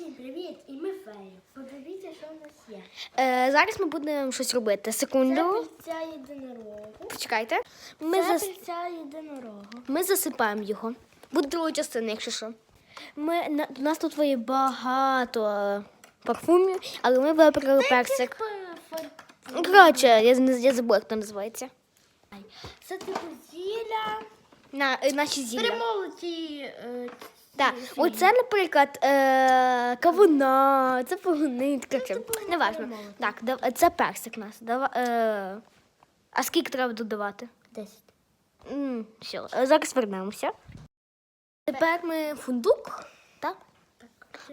Всім привіт! І ми феї. Подивіться, що у нас є. Е, зараз ми будемо щось робити. Це Секунду. пільця єдинорогу. Почекайте. Ми, Це зас... пільця єдинорогу. ми засипаємо його. Буде друга частина, якщо що. Ми, на, у нас тут є багато е, парфумів, але ми вибрали персик. Коротше, я, з- я забула, як це називається. Це типу зілля. На, е, наші зілля. Перемолоті. Е, Так, оце, наприклад, е, кавуна, це погонитка. Ну, чи- Неважно. Так, дав- це персик у нас. Дава, е, а скільки треба додавати? Десять. М, Все, е, зараз вернемося. Тепер ми фундук, так?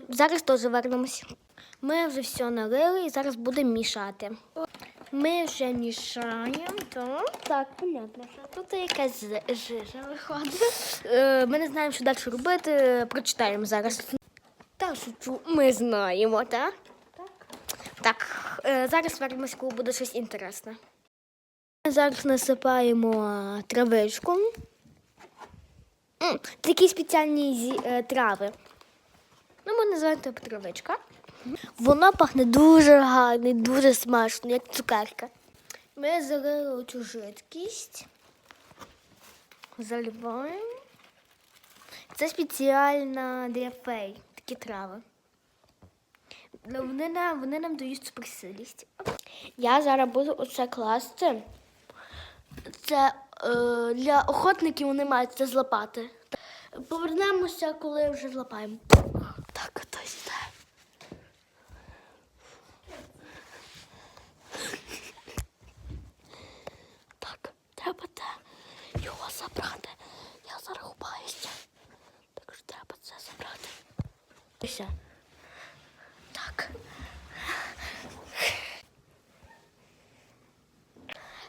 Зараз теж вернемося. Ми вже все налили і зараз будемо мішати. Ми вже мішаємо, так? Так, понятно. Тут якась жижа виходить. Е, Ми не знаємо, що далі робити. Прочитаємо зараз. Та шучу, ми знаємо, так? Так. Так, е, зараз вернемось, коли буде щось інтересне. Зараз насипаємо травичку. Такі спеціальні е, трави. Ну, ми називаємо травичка. Воно пахне дуже гарно, і дуже смачно, як цукерка. Ми залили цю жидкість. Заливаємо. Це спеціально для фей, такі трави. Ну, Вони нам, вони нам дають суперсилість. Я зараз буду оце класти. Це е, для охотників вони мають це злапати. Повернемося, коли вже злапаємо. Так, то сюди. Так, треба те його забрати. Я зараз ховаюся. Так що треба це забрати. Так.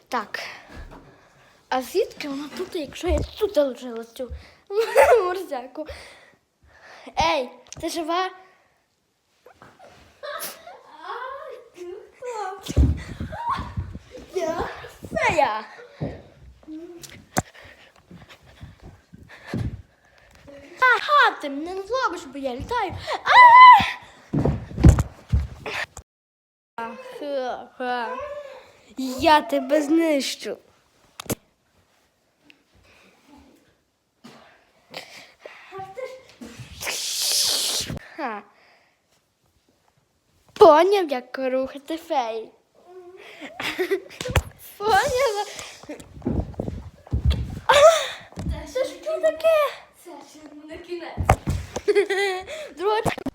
Так. А звідки вона тут, якщо я тут залишила цю морзяку? Ей, ти жива? Я. Це я. Ага, ти мене не зловиш, бо я літаю. Я тебе знищу. Ха. Поняв, як рухати фей. Поняла? Це що таке? Це ще не кінець. Друга